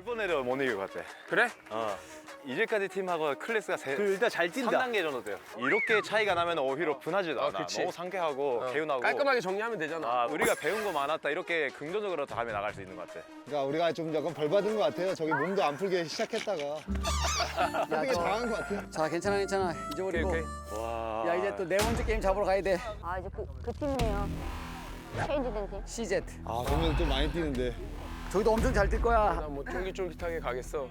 이길 것 같아. 그래? 어. 이제까지 팀하고 클래스가 세, 그 일단 잘 뛴다. 3단계 정도 돼요. 이렇게 차이가 나면 오히려 분하지도 어, 않아. 그치. 너무 상쾌하고 어, 개운하고. 깔끔하게 정리하면 되잖아. 아, 우리가 배운 거 많았다. 이렇게 긍정적으로 다음에 나갈 수 있는 것 같아. 그러니까 우리가 좀 약간 벌 받은 것 같아요. 저기 몸도 안 풀게 시작했다가 되게 저- 당한 것 같아요. 자 괜찮아 괜찮아 잊어버리고 와. 야 이제 또 네 번째 게임 잡으러 가야 돼 아 이제 그, 그 팀이네요. 체인지된 팀. CZ 아 그러면 좀 많이 뛰는데. 저기도 엄청 잘 뛸 거야 나뭐 쫄깃쫄깃하게 가겠어.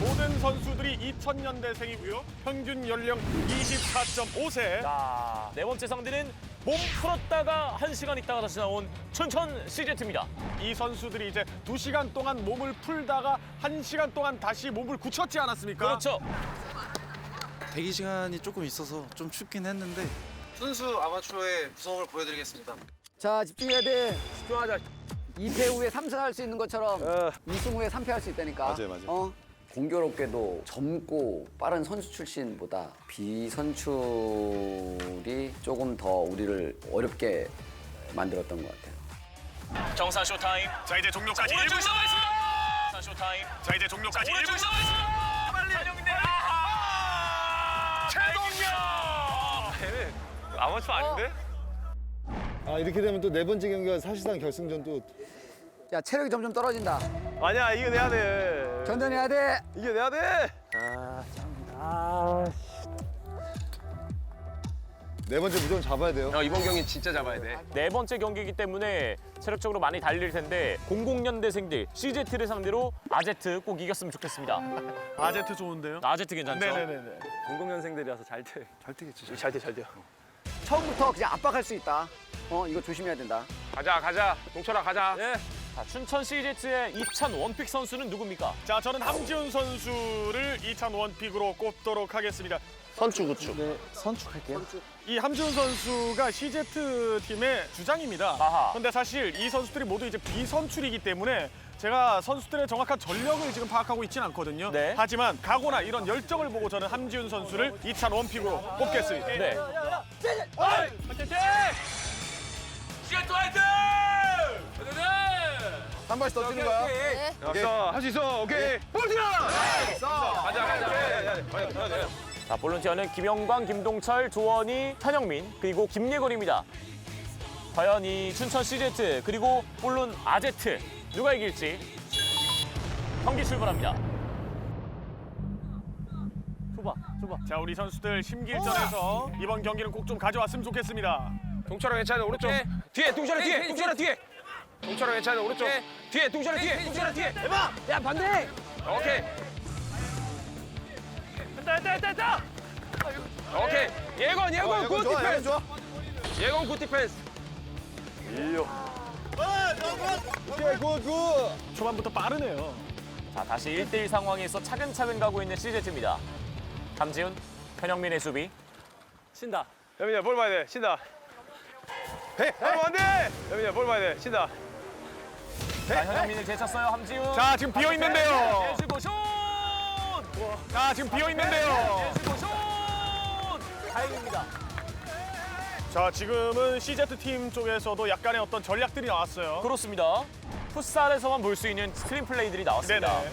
모든 선수들이 2000년대생이고요. 평균 연령 24.5세. 자, 네 번째 상대는 몸 풀었다가 한 시간 있다가 다시 나온 춘천 CZ입니다. 이 선수들이 이제 2시간 동안 몸을 풀다가 1시간 동안 다시 몸을 굳혔지 않았습니까? 그렇죠. 대기 시간이 조금 있어서 좀 춥긴 했는데 순수 아마추어의 구성을 보여드리겠습니다. 자 집중해야 돼 집중하자. 2패 후에 3승 할 수 있는 것처럼 어. 2승 후에 3패 할 수 있다니까 맞아요, 맞아요. 어? 공교롭게도 젊고 빠른 선수 출신보다 비선출이 조금 더 우리를 어렵게 만들었던 것 같아요 정산 쇼타임. 자 이제 종료까지 오른쪽 1분. 시작하겠습니다. 정산 쇼타임. 자 이제 종료까지 1분. 오른쪽 시작하겠습니다. 빨리. 아하! 최동현. 아마추어 아닌데? 아 이렇게 되면 또 네 번째 경기가 사실상 결승전 또 야 체력이 점점 떨어진다 아니야, 이겨내야 돼. 견뎌내야 돼 이겨내야 돼. 네 번째 무조건 잡아야 돼요. 어, 이번 경기 진짜 잡아야 돼. 네 번째 경기이기 때문에 체력적으로 많이 달릴 텐데 00년대생들 CZ를 상대로 아제트 꼭 이겼으면 좋겠습니다. 아제트 좋은데요? 아제트 괜찮죠? 네네네네. 00년생들이라서 잘 돼. 잘 뛰겠지. 잘 돼, 잘 돼. 처음부터 그냥 압박할 수 있다 어 이거 조심해야 된다 가자, 가자. 동철아, 가자. 네. 자, 춘천 CZ의 입찬 원픽 선수는 누굽니까? 자 저는 함지훈 선수를 2찬 원픽으로 꼽도록 하겠습니다. 선추 구축. 네 선축할게요 이 함지훈 선수가 CZ 팀의 주장입니다. 아하. 그런데 사실 이 선수들이 모두 이제 비선출이기 때문에 제가 선수들의 정확한 전력을 지금 파악하고 있지는 않거든요. 네. 하지만 각오나 이런 열정을 보고 저는 함지훈 선수를 2찬 원픽으로 꼽겠습니다. 네. 한 발씩 더 뛰는 거야. 할수 있어. 오케이. 자, 볼런티어는 김영광, 김동철, 조원희, 현영민, 그리고 김예걸입니다. 과연 이 춘천 CZ 그리고 볼론 아제트 누가 이길지 경기 출발합니다. 좁아, 좁아. 자 우리 선수들 심기일전에서 이번 경기는 꼭 좀 가져왔으면 좋겠습니다. 동철아 괜찮아, 오른쪽. 뒤에, 동철아 뒤에, 동철아 뒤에. 동철아 괜찮아, 오른쪽. 뒤에, 동철아 뒤에, 동철아 뒤에. 해봐. 야 반대 오케이. 됐다, 됐다, 됐다. 오케이. 예건, 예건, 어, 굿 디펜스. 예건 굿 디펜스. 오케이 굿 굿. 초반부터 빠르네요. 자, 다시 1대1 상황에서 차근차근 가고 있는 CZ입니다. 함지훈, 현영민의 수비. 신다. 여민아, 볼 봐야 돼. 신다. 해! 하면 안 돼! 여민아, 볼 봐야 돼. 신다. 자, 현영민을 제쳤어요, 함지훈. 자 지금 비어 있는데요. 예수고 슛! 자 지금 비어 있는데요. 예수고 슛! 다행입니다. 자 지금은 CZ 팀 쪽에서도 약간의 어떤 전략들이 나왔어요. 그렇습니다. 풋살에서만 볼 수 있는 스크린 플레이들이 나왔습니다. 네네.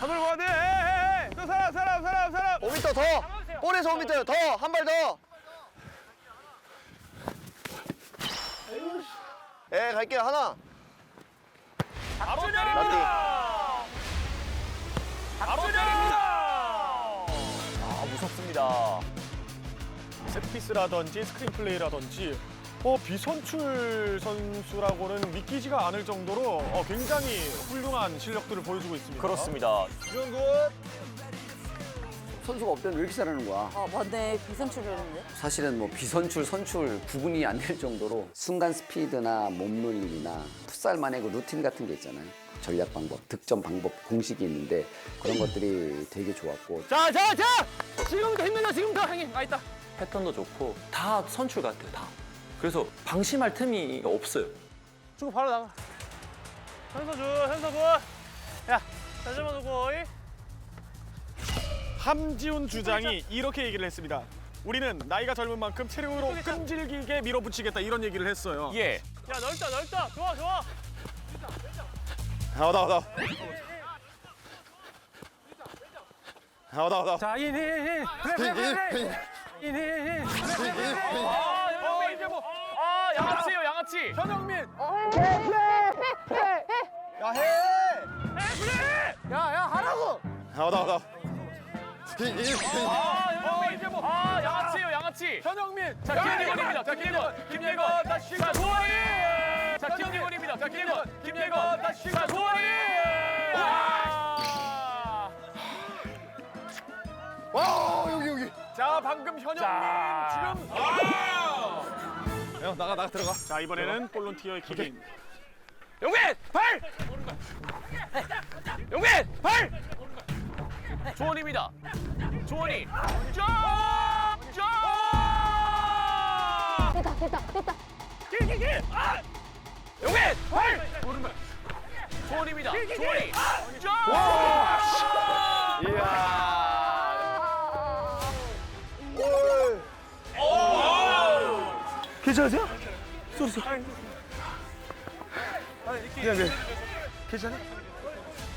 한번 봐야 돼. 해, 해, 해. 또 사람, 사람, 사람, 사람. 5m 더. 볼에서 5m 더. 한 발 더. 에 갈게요 하나. 바로 때립니다. 바로 때립니다. 아, 무섭습니다. 세트피스라든지 스크린 플레이라든지 어, 비선출 선수라고는 믿기지가 않을 정도로 어, 굉장히 훌륭한 실력들을 보여주고 있습니다. 그렇습니다. 선수가 없다면 왜 이렇게 잘하는 거야 어 맞네 비선출이었는데. 사실은 뭐 비선출, 선출 구분이 안 될 정도로 순간 스피드나 몸놀림이나 풋살만의 그 루틴 같은 게 있잖아요. 전략 방법, 득점 방법, 공식이 있는데 그런 것들이 되게 좋았고 자, 자, 자! 지금부터 힘내자, 지금부터 형님. 아, 있다. 패턴도 좋고 다 선출 같아요 다 그래서 방심할 틈이 없어요 주고 바로 나가. 현서 줘, 현서 줘. 야, 잘 잡아놓고. 함지훈 주장이 이렇게 얘기를 했습니다. 우리는 나이가 젊은 만큼 체력으로 끈질기게 밀어붙이겠다 이런 얘기를 했어요. 예. 야 넓다 넓다 좋아 좋아 나와 나와 나와. 나와 나와 나와. 자 인 인 인 그래 그래 그래 인인 어, 이게 뭐. 아, 양아치예요, 양아치. 현영민 나와 나와 나와. 아, 이게 뭐. 아, 양아치예요, 양아치. 현영민 자, 김예건입니다. 김예건, 김예건, 자, 조원이. 자, 김예건입니다. 자, 김예건, 김예건, 다시 자, 조원이. 와! 자 방금 현영민 자. 지금. 형 나가 나가 들어가. 자 이번에는 볼런티어의 킥인. 용빈 발. 용빈 발. 조원입니다. 조원이. 점! 점! 됐다 됐다 됐다. 용빈 발. 조원입니다. 조원이. 점! 괜찮으세요? 쏘리 쏘 그냥 그 괜찮아?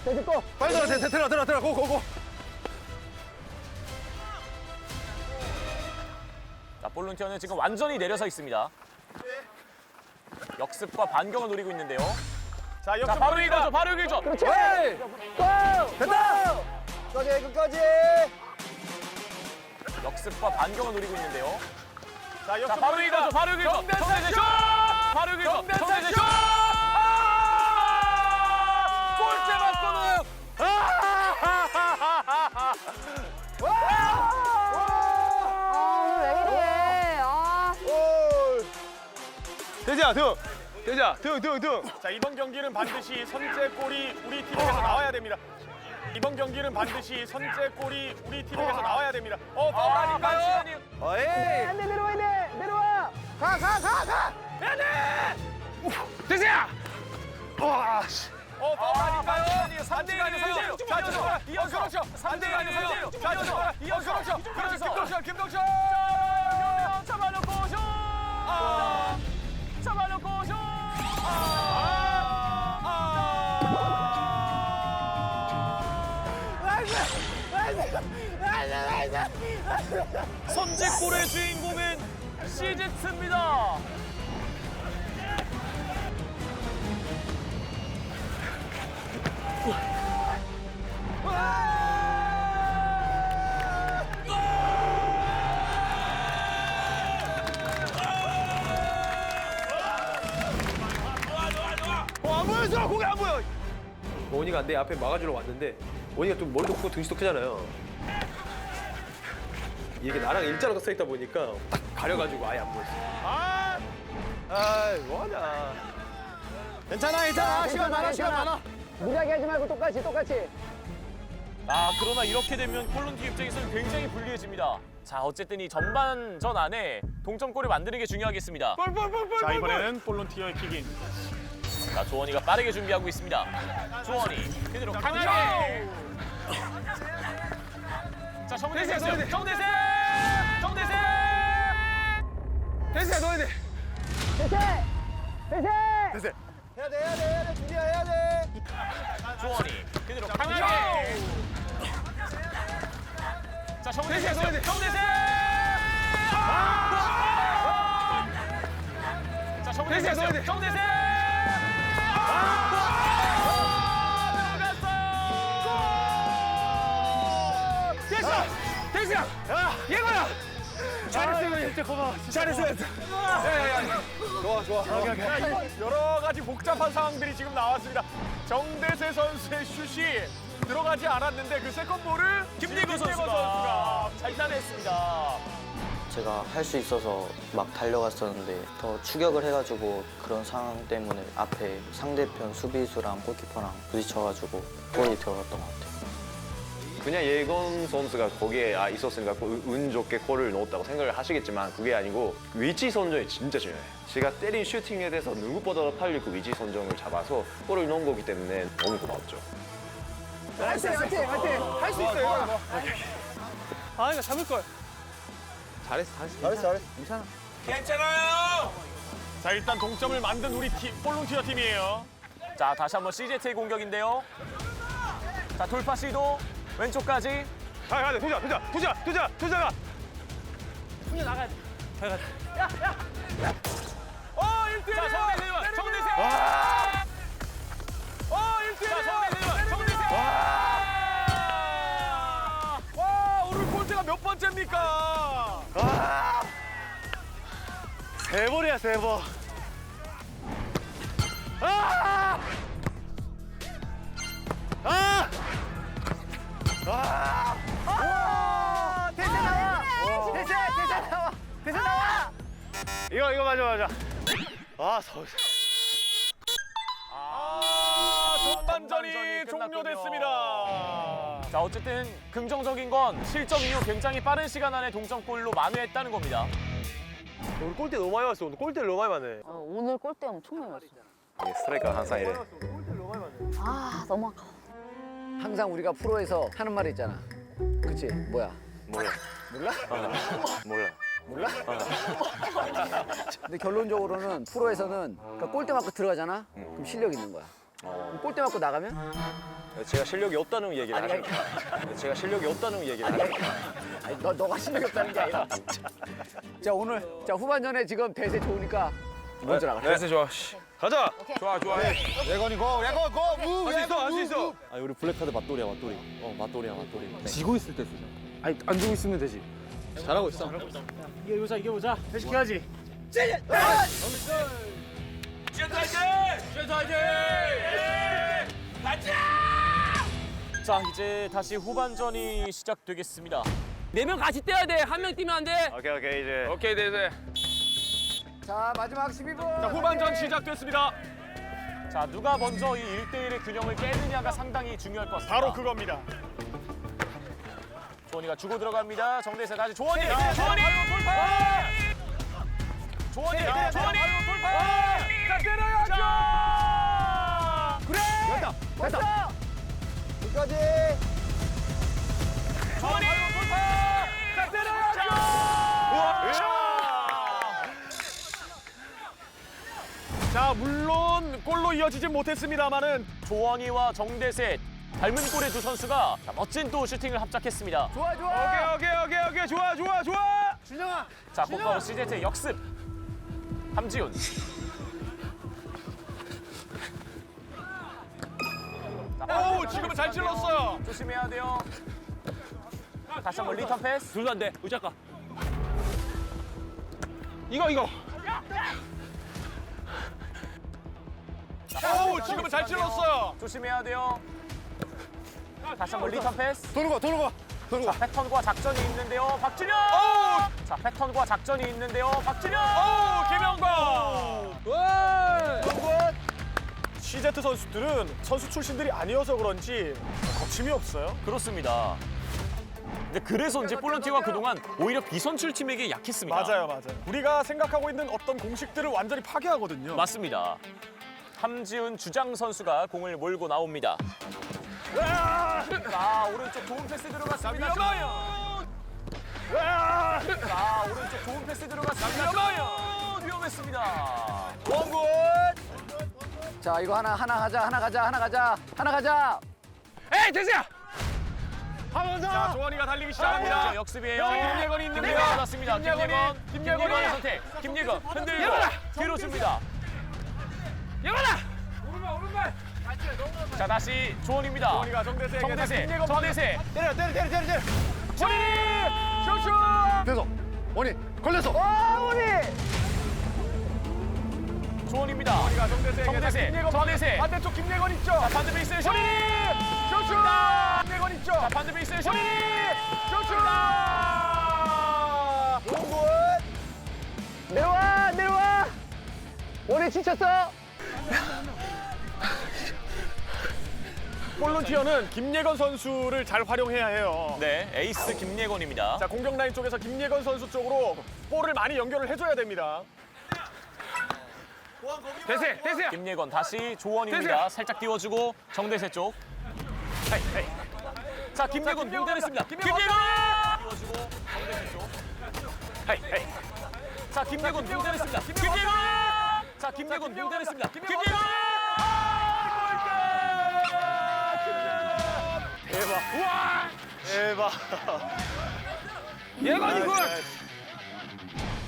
됐고 빨리 들어 들어 들어 들어 들어 고고고 자, 볼런티어는 지금 완전히 내려서 있습니다. 역습과 반경을 노리고 있는데요. 자 자, 역습 바로 이거죠. 바로 이거죠. 됐다 끝까지 끝까지. 역습과 반경을 노리고 있는데요. 자 자, 역습 바로 이거죠. 바로 이거죠. 정대세 슛! 바로 이거죠. 정대세 슛! 골대 맞고는 아왜 이래? 아. 대자 등 대자 등등등 자 이번 경기는 반드시 선제골이 우리 팀에게서 나와야 됩니다. 이번 경기는 반드시 선제골이 우리 팀에게서 나와야 됩니다. 어 파울 아닌가요? 어이 안돼 내려와야 돼 내려와. 가가가 가. 대세야. 어 파울 아닌가요? 3대 아니에요. 자 자, 이어서 그렇죠. 3대 아니에요. 자 자, 이어서 그렇죠. 그렇죠. 김동철 김동철. 잡아놓고 슛! 선제골의 주인공은 보여줘 고개 안 보여 앞에 막아주러 왔는데 원이가 좀 머리도 크고 등치도 크잖아요 이게 나랑 일자로 서 있다 보니까 딱 가려가지고 아예 안 보였어 아 아이 뭐하냐 괜찮아 괜찮아 시간 많아 시간 많아. 무리하게 하지 말고 똑같이 똑같이. 아 그러나 이렇게 되면 폴란드 입장에서는 굉장히 불리해집니다. 자 어쨌든 이 전반전 안에 동점골을 만드는 게 중요하겠습니다. 자 이번에는 볼런티어의 킥인. 자 조원이가 빠르게 준비하고 있습니다. 조원이 그대로 강하게. 자 정대세 정대세 대세야 넣어야 돼 해야 돼 해야 돼 해야 돼 준비해야 돼. 조원이 그대로 강하게. 자 정대세 정대세 자 정대세 정대세 대세야 대세야 얘거야 잘했어 진짜 고마워. 잘했어 좋아 좋아. 여러 가지 복잡한 상황들이 지금 나왔습니다. 정대세 선수의 슛이 들어가지 않았는데 그 세컨볼을 김대구 선수가 잘 따냈습니다. 제가 할 수 있어서 막 달려갔었는데 더 추격을 해가지고 그런 상황 때문에 앞에 상대편 수비수랑 골키퍼랑 부딪혀가지고 골이 들어갔던 것 같아요. 그냥 예건 선수가 거기에 아, 있었으니까 그운 좋게 골을 넣었다고 생각을 하시겠지만 그게 아니고 위치 선정이 진짜 중요해요. 제가 때린 슈팅에 대해서 누구보다 빨리 그 위치 선정을 잡아서 골을 넣은 거기 때문에 너무 고마웠죠. 화이팅 화이팅 화이팅. 할 수 있어 이거 아 이거 잡을 걸 잘했어 잘했어. 잘했어 잘했어. 괜찮아. 괜찮아요. 자 일단 동점을 만든 우리 팀 볼런티어 팀이에요. 자 다시 한번 CJT의 공격인데요. 자 돌파 시도 왼쪽까지. 가, 가, 투자, 투자, 투자, 투자, 투자가. 어 1대1. 자 정대세 정대세. 어 1대1. 자 정대세 정대세. 와 오늘 골대가 몇 번째입니까? 세 번이야 세 번. 아! 와! 대세 나와! 대세 대세 나와! 대세 나와! 이거 이거 맞아 맞아. 아 서. 아 전반전이. 종료됐습니다. 자 어쨌든 긍정적인 건 실점 이후 굉장히 빠른 시간 안에 동점골로 만회했다는 겁니다. 오늘 골대 너무 많이 왔어. 오늘 골대를 너무 많이 맞네. 어, 오늘 골대 엄청 많이 왔어. 스트라이커 항상 이래. 아 너무 아까워. 항상 우리가 프로에서 하는 말이 있잖아. 그치? 뭐야? 몰라. 몰라? 몰라. 몰라? 근데 결론적으로는 프로에서는 그러니까 골대 맞고 들어가잖아? 그럼 실력 있는 거야. 그럼 골대 맞고 나가면? 제가 실력이 없다는 얘기를 아니, 아니, 하니까. 제가 실력이 없다는 얘기를 하니까. 아니, 너, 너가 실력이 없다는 게 아니라. 자, 오늘, 자, 후반전에 지금 대세 좋으니까 먼저 나가. 대세 좋아. 가자. 좋아 좋아. 예건이 고 예건 고 무. 할수 있어, 할 수 있어. 아 우리 블랙카드 맞돌이야 맞돌이. 어 맞돌이야 맞돌이. 지고 있을 때 쓰자. 아니 안 지고 있으면 되지. 잘하고 있어. 이겨보자 이겨보자. 회식해야지. 자 이제 다시 후반전이 시작되겠습니다. 네 명 같이 뛰어야 돼. 한 명 뛰면 안 돼. 오케이 오케이 이제. 오케이, 대세. 자, 마지막 12분. 자 후반전 시작됐습니다. 자 누가 먼저 이 1대1의 균형을 깨느냐가 상당히 중요할 것 같습니다. 바로 그겁니다. 조원이가 주고 들어갑니다. 정대세 다시 조원이. 조원이. 돌파. 조원이. 조원이. 돌파. 자 때려야 이어지진 못했습니다만은 조원이와 정대세 닮은 꼴의 두 선수가 자, 멋진 또 슈팅을 합작했습니다. 좋아, 좋아. 오케이, 오케이, 오케이, 오케이. 좋아, 좋아, 좋아. 준영아. 자 곧바로 CJT 역습. 함지훈. 자, 오 지금은 잘 찔렀어요. 조심해야 돼요. 다시 한번 리턴 패스. 둘도 안 돼. 의자가. 이거, 이거. 오 지금은 잘 찔렀어요. 조심해야 돼요. 다시 한번 리턴 패스. 도는 거 도는 거. 자 패턴과 작전이 있는데요. 박준영. 자 패턴과 작전이 있는데요. 박준영. 오 김영광. 시제트 선수들은 선수 출신들이 아니어서 그런지 거침이 없어요. 그렇습니다. 근데 그래서 이제 볼런티어가 그동안 오히려 비선출 팀에게 약했습니다. 맞아요, 맞아요. 우리가 생각하고 있는 어떤 공식들을 완전히 파괴하거든요. 맞습니다. 함지훈 주장 선수가 공을 몰고 나옵니다. 자 오른쪽 좋은 패스 들어갔습니다. 위험해요. 자 오른쪽 좋은 패스 들어갔습니다. 위험해요. 위험했습니다. 원굿. 자, 이거 하나, 하나 가자, 하나 가자, 하나 가자, 하나 가자. 에이, 대세야. 자 조원이가 달리기 자, 시작합니다. 역습이에요. 여기 김예건이 있는데요. 김예건 받았습니다. 김예건의 선택. 김예건 흔들고 뒤로 줍니다. 예건아. 자 다시 조원입니다. 조원이가 정대세에게 정대세. 김예건 정대세. 때려 때려 때려 때려 때려. 조원이 슛슛. 됐어. 원이 걸렸어. 조원입니다. 조원이가 정대세에게 정대세. 김예건 정대세. 반대쪽 김예건 있죠. 자 반대 베이스에 슛. 슛슛. 김예건 있죠. 자 반대 베이스에 슛. 슛슛. 내려와, 내려와. 원이 지쳤어. 볼런티어는 김예건 선수를 잘 활용해야 해요. 네 에이스 김예건입니다. 자 공격 라인 쪽에서 김예건 선수 쪽으로 볼을 많이 연결을 해줘야 됩니다. 대세, 대세야. 김예건 다시 조원입니다. 살짝 띄워주고 정대세 쪽. 헤이, 헤이. 자 김예건 김예건 공대했습니다. 김예건 김예건 띄워주고 정대세 쪽. 자 김대곤 공전했습니다. 김대곤. 자 김대곤 공전했습니다. 김대곤. 대박. 우와. 대박. 예관이 골.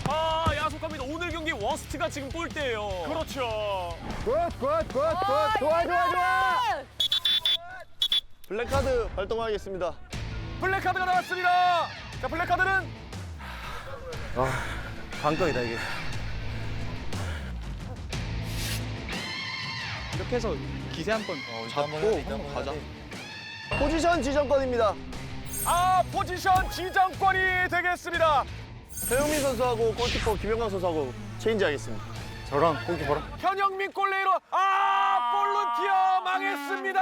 아 야속합니다. 오늘 경기 워스트가 지금 골대예요. 그렇죠. 굿굿굿굿 좋아 좋아 좋아. 블랙카드 발동하겠습니다. 블랙카드가 나왔습니다. 자, 블랙카드는 반격이다 이게. 이렇게 해서 기세 한번 잡고 한번 가자. 포지션 지정권입니다. 아, 포지션 지정권이 되겠습니다. 최영민 선수하고 골키퍼 김영광 선수하고 체인지하겠습니다. 저랑 골키퍼랑. 현영민 골레이로 아, 볼런티어 망했습니다.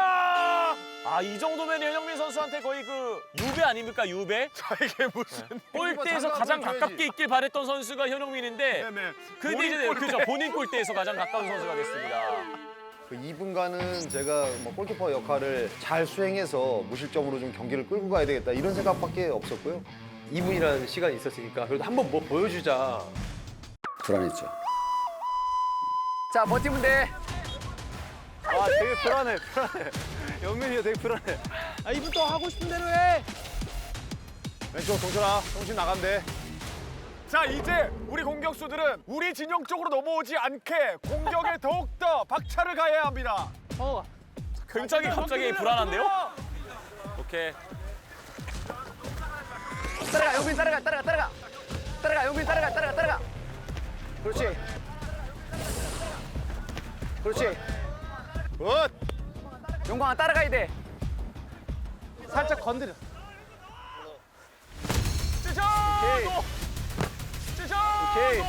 아 이 정도면 현영민 선수한테 거의 그 유배 아닙니까 유배? 자, 이게 무슨 골대에서 가장 가깝게 있길 바랬던 선수가 현영민인데 네네. 근데 이제 그죠 본인 골대에서 가장 가까운 선수가 됐습니다. 그 2분간은 제가 뭐 골키퍼 역할을 잘 수행해서 무실점으로 좀 경기를 끌고 가야 되겠다 이런 생각밖에 없었고요. 2분이라는 시간이 있었으니까 그래도 한번 뭐 보여주자. 불안했죠. 자 버티면 돼. 아, 되게 불안해, 불안해. 영민이가 되게 불안해. 아 이분 또 하고 싶은 대로 해. 왼쪽 동철아, 정신 나간대. 자, 이제 우리 공격수들은 우리 진영 쪽으로 넘어오지 않게 공격에 더욱더 박차를 가해야 합니다. 굉장히 갑자기 불안한데요? 오케이. 따라가 영빈 따라가 따라가 따라가. 따라가 영빈 따라가 따라가 따라가. 그렇지. 그렇지. 굿! 용광아 따라가야 돼. 살짝 건드려. 찢어! 찢어! 오케이.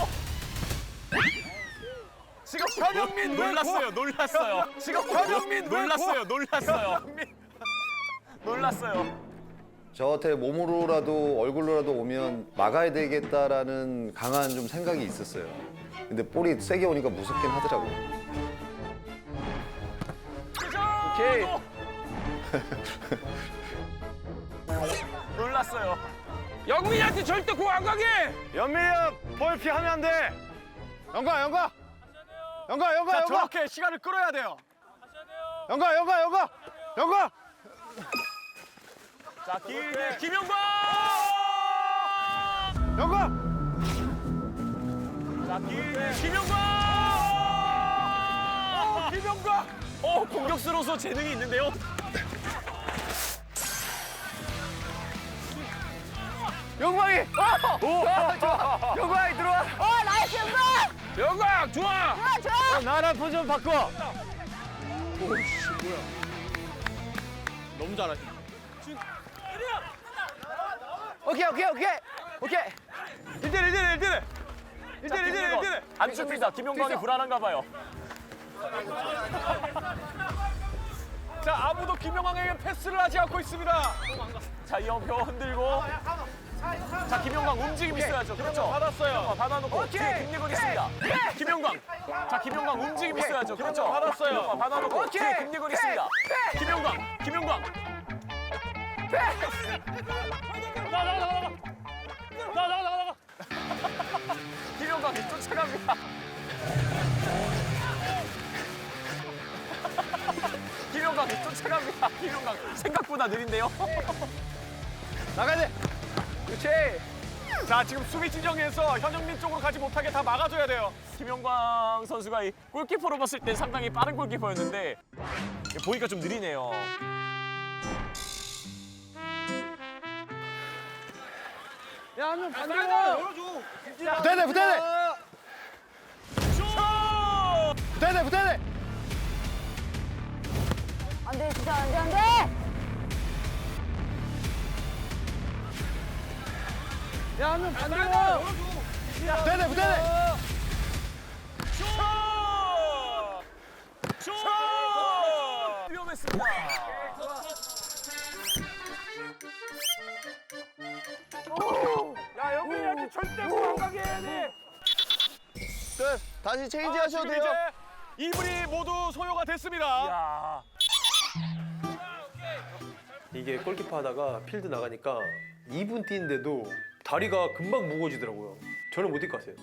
지금 현영민 왜 놀랐어요, 놀랐어요. 고- 지금 현영민 왜 놀랐어요, 고- 놀랐어요. 현영민. 놀랐어요. 저한테 몸으로라도 얼굴로라도 오면 막아야 되겠다라는 강한 좀 생각이 있었어요. 근데 볼이 세게 오니까 무섭긴 하더라고요. 오케이. 놀랐어요. 영민이한테 절대 공 안 가게. 연민이 형, 볼 피 하면 안 돼. 영가, 영가. 영가, 영가, 영가. 저렇게 시간을 끌어야 돼요. 영가, 영가, 영가. 영가. 자, 길게 김영광! 영가. 자, 길게 김영광! 김영광! 어, 공격수로서 재능이 있는데요. 영광이. 영광이 들어와. 어, 나이스 영광! 영광 좋아. 좋아, 좋아! 나랑 포지션 바꿔. 너무 잘하. 오케이 오케이 오케이 오케이. 1대1, 1대1, 1대1. 1대1, 자, 1대1, 김영광. 1대1. 안 줍니다. 김영광이 불안한가 봐요. 자, 아무도 김영광에게 패스를 하지 않고 있습니다. 자, 이영표 흔들고. 자, 김영광 움직임 있어야죠. 그렇죠. 받았어요. 받아놓고 뒤에 김예건 있습니다. 김영광. 자, 김영광 움직임 있어야죠. 그렇죠. 받았어요. 김영광 받아놓고 뒤에 김예건 있습니다. 김영광. 김영광. 김영광이 쫓아갑니다. 김영광이 쫓아갑니다. 김영광 생각보다 느린데요. 나가야 돼. 그렇지. 자, 지금 수비 진영에서 현영민 쪽으로 가지 못하게 다 막아줘야 돼요. 김영광 선수가 이 골키퍼로 봤을 때 상당히 빠른 골키퍼였는데 보니까 좀 느리네요. 야하면 반대로. 붙어야 돼, 붙어야 돼. 붙어야 돼, 붙어야 돼. 안 돼, 진짜 안 돼, 안 돼! 야하면 반대로. 붙어야 돼, 붙어야 돼. 위험했습니다. 야, 영민이한테 절대 공안 가게 해야 돼. 끝. 다시 체인지 하셔도 돼요. 이제 2분이 모두 소요가 됐습니다. 야, 이게 골키퍼 하다가 필드 나가니까 2분 뛰는데도 다리가 금방 무거워지더라고요. 저는 못 같아요.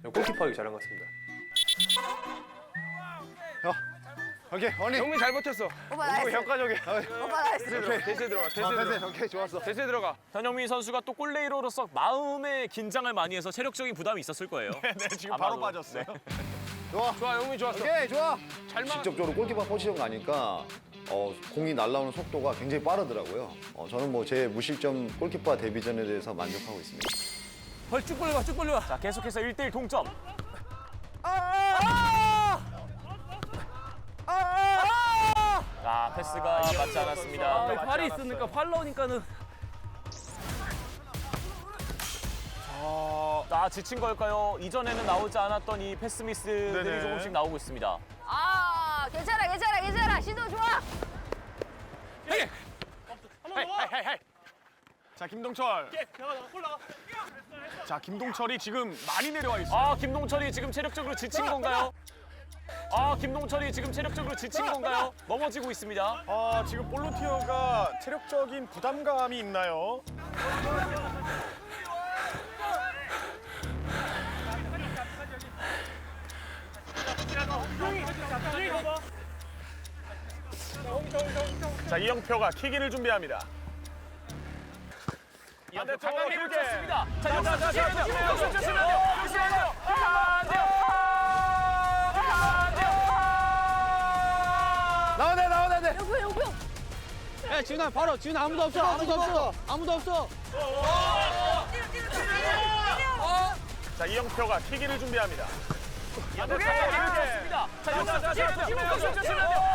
그냥 골키퍼 하기 잘한 것 같습니다. 오케이 언니 영민 잘 버텼어. 오빠 나이스. 효과적이야 오빠 나이스. 대세 대세 들어가. 대세 들어가. 오케이 좋았어 대세 들어가. 현영민 선수가 또 골레이로로서 마음의 긴장을 많이 해서 체력적인 부담이 있었을 거예요. 네 지금 아마도. 바로 빠졌어요 좋아. 좋아 영민 좋았어. 오케이 좋아 잘 막. 직접적으로 골키퍼 포지션 가니까 어, 공이 날라오는 속도가 굉장히 빠르더라고요. 어, 저는 뭐 제 무실점 골키퍼 데뷔전에 대해서 만족하고 있습니다. 쭉 벌려봐, 쭉 벌려봐. 자, 계속해서 1대1 동점. 아, 패스가 이게 맞지 않았습니다. 팔이 있으니까 팔 나오니까는 아, 지친 걸까요? 이전에는 나오지 않았던 이 패스 미스들이 네네. 조금씩 나오고 있습니다. 시도 좋아. 자 김동철 자 김동철이 지금 많이 내려와 있어 아, 김동철이 지금 체력적으로 지친 건가요? 아, 김동철이 지금 체력적으로 지친 건가요? 넘어지고 있습니다. 아 지금 볼로티어가 체력적인 부담감이 있나요? 자 이영표가 킥인을 준비합니다. 붙였습니다. 자, 자, 자, 자. 나오네 나오네 네. 야 지훈아 바로 지훈 아무도 없어 아무도 없어 아무도 없어 자 이영표가 킥인을 준비합니다. 오케이. 좋습니다. 자, 여기서 조심해야 돼요. 여기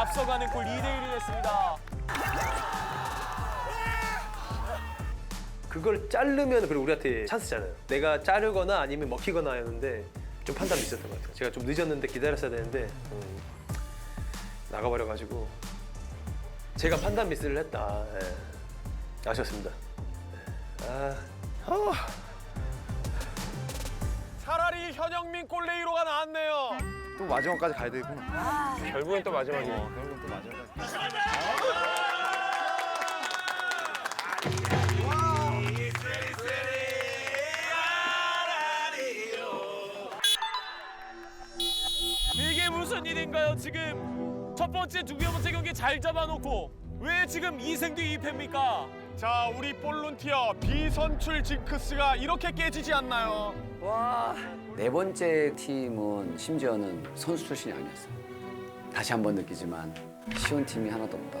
앞서가는 골 2대 1이 됐습니다. 그걸 자르면 그리고 우리한테 찬스잖아요. 내가 자르거나 아니면 먹히거나였는데 좀 판단이 있었던 것 같아요. 제가 좀 늦었는데 기다렸어야 되는데 음, 나가버려가지고 제가 판단 미스를 했다. 예. 아쉬웠습니다. 예. 아. 차라리 현영민 골레이로가 나왔네요. 또 마지막까지 가야 되구나. 결국엔 또 마지막이야. 결국은 또 마지막까지. 이게 무슨 일인가요 지금 첫 번째 두 번째 경기 잘 잡아놓고 왜 지금 2승 뒤 2패입니까? 자 우리 볼론티어 비선출 징크스가 이렇게 깨지지 않나요? 네 번째 팀은 심지어는 선수 출신이 아니었어요. 다시 한 번 느끼지만 쉬운 팀이 하나도 없다.